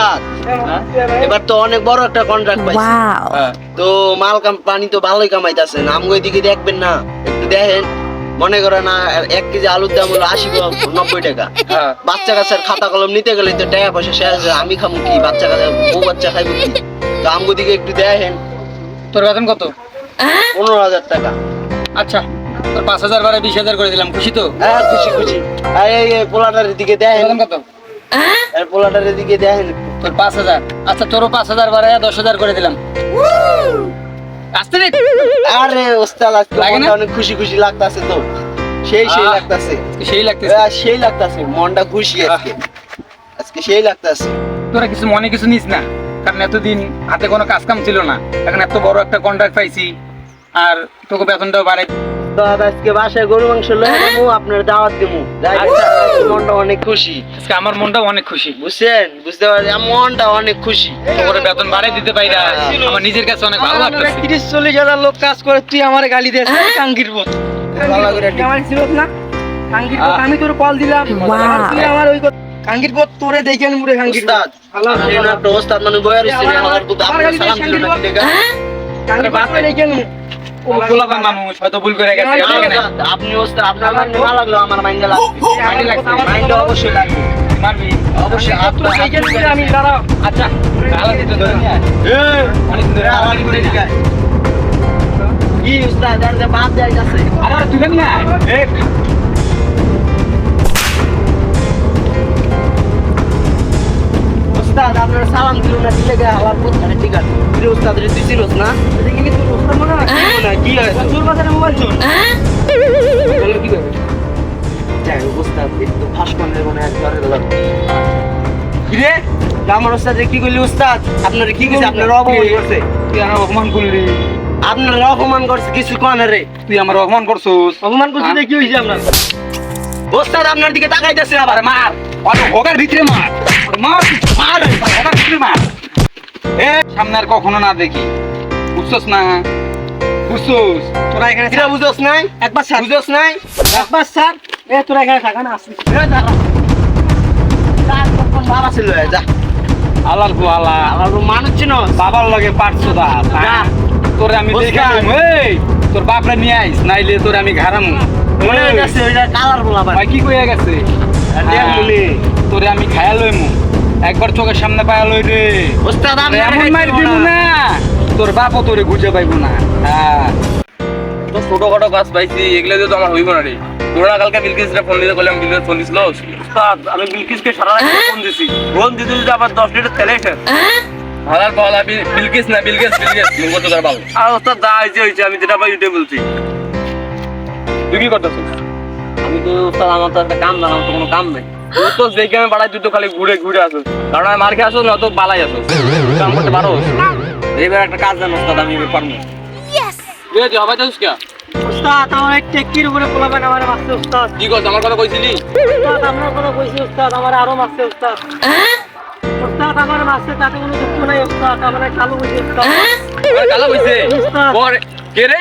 উস্তাদ এবার তো অনেক বড় একটা কন্ট্রাক্ট পাইছি। হ্যাঁ। তো মাল কাম পানি তো ভালোই কামাইতেছে আমগো এদিকে দেখবেন না। একটু দেখেন। মনে করেন না এক কেজি আলুর দাম হলো আশি নব্বই টাকা। হ্যাঁ। বাচ্চা কাচ্চার খাতা কলম নিতে গেলে তো টাকা পয়সা শেষ আমি খামু কি? বাচ্চা কাচ্চা বউ বাচ্চা খাইবো কি? তো আমগো দিকে একটু দেখেন। তোর বেতন কত? পনেরো হাজার টাকা। আচ্ছা। তোর পাঁচ হাজার বারে বিশ হাজার করে দিলাম। খুশি তো? হ্যাঁ খুশি খুশি। এই পোলাটার দিকে দেখেন। কত? পোলাটার দিকে দেখেন। তোর পাঁচ হাজার। আচ্ছা তোরও পাঁচ হাজার বারে দশ হাজার করে দিলাম। আসতে রে আরে ওস্তাদ আজকে মনটা অনেক খুশি খুশি লাগতাছে তো। সেই সেই। লাগতাছে। সেই লাগতেছে। সেই লাগতাছে। মনটা খুশি আজকে। আজকে সেই লাগতাছে। তোরা কিছু মনে কিছু নিস না কারণ এতদিন হাতে কোনো কাজ কাম ছিল না। এখন এত বড় একটা কন্ট্রাক্ট পাইছি আর তোকে বেতনটাও বাড়ে তো আজকে বাসায় গরু মাংস লয়ে যাব আপনার দাওয়াত হোক, আচ্ছা। মনটা অনেক খুশি। আজকে আমার মনটাও অনেক খুশি। বুঝছেন? বুঝতে পারছি আমার মনটা অনেক খুশি। তোর বেতন বাড়াই দিতে পারি না। আমার নিজের কাছে অনেক ভালো লাগতেছে। তিরিশ চল্লিশ হাজার লোক কাজ করে তুই আমার গালি দিস কাঙ্গির বোধ। ভালো করে ঠিক। আমার ছিল না? কাঙ্গির আমি তোর কল দিলাম। তুই আমার ওই কাঙ্গির বোধ তোরে দেখে আমি মুড়ে কাঙ্গির ওস্তাদ মানে বয়ার আমার সালাম দিয়ে দিল না শান্তি কি গোলাপান মানুষ হয়তো ভুল করে গেছে আমার ঠিক না? উস্তাদ, আপনি ওস্তাদ আপনার মাইন্ডে না লাগল আমার মাইন্ডে লাগবে মাইন্ডে লাগছে। মাইন্ডে অবশ্যই লাগবে মারবি অবশ্যই তোরে আপনার দেখে মুড়ে আমি দাঁড়াও আচ্ছা ভালো কিছু ধরে নিয়ে আয়। অনেকদিন ধরে আলাদা করে নিয়ে আয়। কি উস্তাদ আর যে বাদ যাইতাছে আরে আরে তুলে নিয়ে আয়। এই, উস্তাদ আপনার সালাম দিল না দিলে গে আমার পুত্র ঠিক আছে কি উস্তাদ রে দিছিলস না? দেখি তোর ওস্তাদ মনে হয়? না কি হয়? তোর মোবাইল চোর। কি যাই একটু ফাঁস করলে মনে হয় কি আমার কি আপনার কি কইছে আপনার অপমান করছে? তুই আমার অপমান করলি আপনার অপমান করছে কিছু কোন রে? তুই আমার অপমান করছিস। অপমান করছি দেখি হইছে আমরা উস্তাদ আপনার দিকে তাকাইতেছে আবার মার। ভিতরে মার। মার মার ভিতরে মার। সামনে আর কখনো না দেখি। বুঝছস না? বুঝছস? তোরা এখানে কিরা বুঝছস নাই? একবার স্যার বুঝছস নাই? একবার স্যার এ তোরা এখানে থাকা না দাঁড়া তার কখন বাবা ছিল যা। আলাল গো আলা। আমার মানুষ চিনস বাবার লগে পারছ দা। তোরে আমি। দেখাম এই তোর বাপরে নিয়ে আইস নাইলে তোরে আমি ঘাড়ামু। মনে গেছে ওইটা কালার বলা ভাই কি কইয়া গেছে? হ্যাঁ। তোরে আমি খায়া লইমু। একবার চোখের সামনে পায়া লই রে ওস্তাদ আমি এমন মার দিব না। তোর বাপও তোরে গুজে পাইবো না। হ্যাঁ। তো ছোট ছোটখাটো কাজ পাইছি এগুলো দিয়ে তো আমার হইব না রে। তোরা কালকে বিলকিসরা ফোন দিতে বললাম বিলকিস ফোন দিছিল। উস্তাদ আমি বিলকিসকে সারা রাত ফোন দিছি। ফোন দিতে দিতে আবার দশ লিটার তেলে এসে। হালার পালা বিলকিস না বিলকিস বিলকিস। তুমি কত করে ভালো আর ওস্তাদ যা হয়েছে হয়েছে আমি যেটা পাই ওইটাই বলছি। তুই কি করতেছিস? আমি তো ওস্তাদ আমার তো একটা কাম আমার তো কোনো কাম নেই। তুই তো যে আমি বাড়াই তুই তো খালি ঘুরে ঘুরে আসিস কারণ আমি মার্কে আসো না তো বালাই আসো। কাম করতে পারো এইবার একটা কাজ জানো ওস্তাদ আমি এবার পারব ঠিক আছে হবে তো উস্তাদ আমার এক টেক্কির উপরে পোলাবেন আমার মারছে উস্তাদ কি করছ আমার কথা কইছিলি? উস্তাদ আপনার কোনো কইছি উস্তাদ আমার আরও মারছে উস্তাদ উস্তাদ আমার মারছে তাতে কোনো দুঃখ নাই উস্তাদ আমার কালো কইছে উস্তাদ আমার কালা কইছে উস্তাদ পরে কে রে?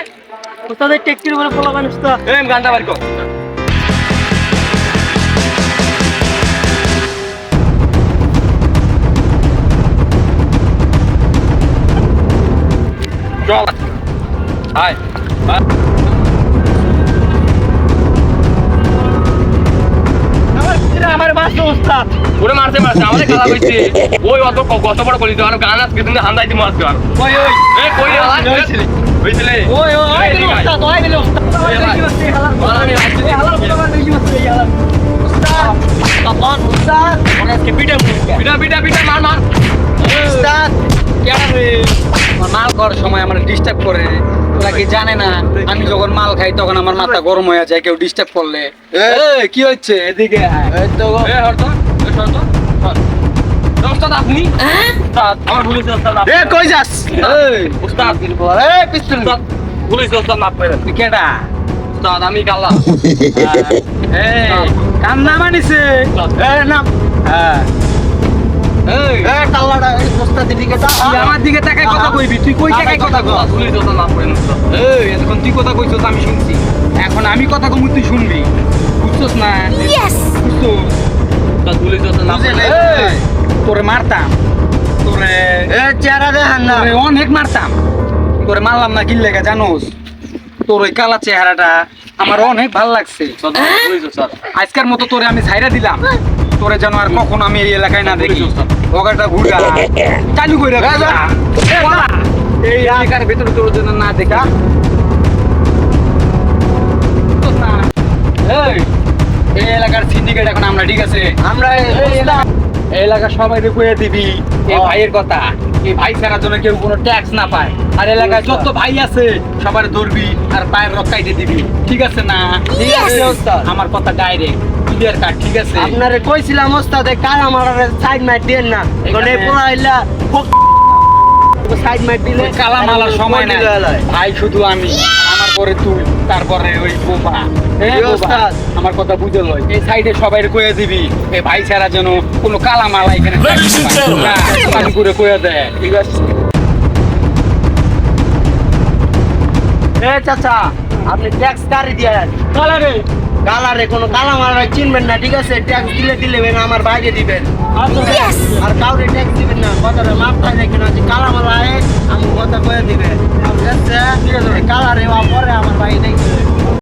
উস্তাদ এই টেক্কির উপরে পোলাবেন উস্তাদ এই আমি গানটা বার কর। চল হাই আমার মারছে উস্তাদ ওরে মারছে মারছে। আমাদের কালা কইছে ওই অত কত বড় কইলি তো। আর গান আজকে তুমি হান্দাই দিমু আজকে আর। ওই ওই? এ কই রে হালা হইছিলে হইছিলে ওই ওই ওই দিলে উস্তাদ ওই দিলে উস্তাদ এই হালাল উস্তাদ উস্তাদ মুখে পিটা পিটা পিটা মার মার। উস্তাদ মাল খাওয়ার সময় আমার ডিস্টার্ব করে। ওরা কি জানে না? আমি যখন মাল খাই তখন আমার মাথা গরম হয়ে যায় কেউ ডিস্টার্ব করলে। কি হচ্ছে? এদিকে আপনি? উস্তাদ আমার ভুল কই যাস? উস্তাদ। পিস্তল। উস্তাদ উস্তাদ মাফ করে কেডা? উস্তাদ আমি কালা এই কাম মানিছে। না হ্যাঁ। আমার দিকে তাকাই কথা কইবি তুই কই তাকাই কথা করে এই এতক্ষণ তুই কথা কইছস আমি শুনছি। এখন আমি কথা কমু তুই শুনবি। বুঝছস না. বুঝছস? তোরে মারতাম। তোরে এ চেহারা দেখান না তোরে অনেক মারতাম। তোরে মারলাম না কিল লেগে জানোস? তোর ওই কালা চেহারাটা আমার অনেক ভালো লাগছে। আজকের মতো তোরে আমি ছাইরা দিলাম। তোরে যেন আর কখনো আমি এই এলাকায় না দেখি। ওগাটা ঘুরা চালু করে এই এলাকার ভেতরে তোর জন্য না দেখা। এই, এলাকার সিন্ডিকেট এখন আমরা ঠিক আছে? আমরা এই- এই এলাকার সবাই কয়ে দিবি এই ভাইয়ের কথা। এই ভাই ছাড়ার জন্য কেউ কোনো ট্যাক্স না পায়। আর এলাকায় যত ভাই আছে সবার ধরবি আর পায়ের রক্ষাইতে দিবি। ঠিক আছে না? ঠিক আছে, আমার কথা ডাইরেক্ট ক্লিয়ার কাট ঠিক আছে? আপনারে কইছিলাম ওস্তাদে কাল আমার সাইড মাইট দেন না? এখন এই পোড়া হইলা সাইড মাইট দিলে কালা মালার সময় নাই। ভাই শুধু আমি। আমার পরে তুই তারপরে ওই বোবা। আমার কথা বুঝে লয়। এই সাইডে সবাই কয়ে দিবি এই ভাই ছাড়া যেন কোনো কালা মালা এখানে করে কয়ে দেয় ঠিক আছে? এ চাচা আপনি ট্যাক্স কারি দিয়ে কালারে কালারে কোনো কালা মারা চিনবেন না ঠিক আছে? ট্যাক্স দিলে দিলে বেন আমার বাইরে দিবেন। আচ্ছা। আর কাউরে ট্যাক্স দিবেন না কথাটা মাপ খাই দেখেন আছে কালা মালায় আমি কথা কয়ে দিবেন। ঠিক আছে? কালারে পরে আমার বাইরে দেখবে।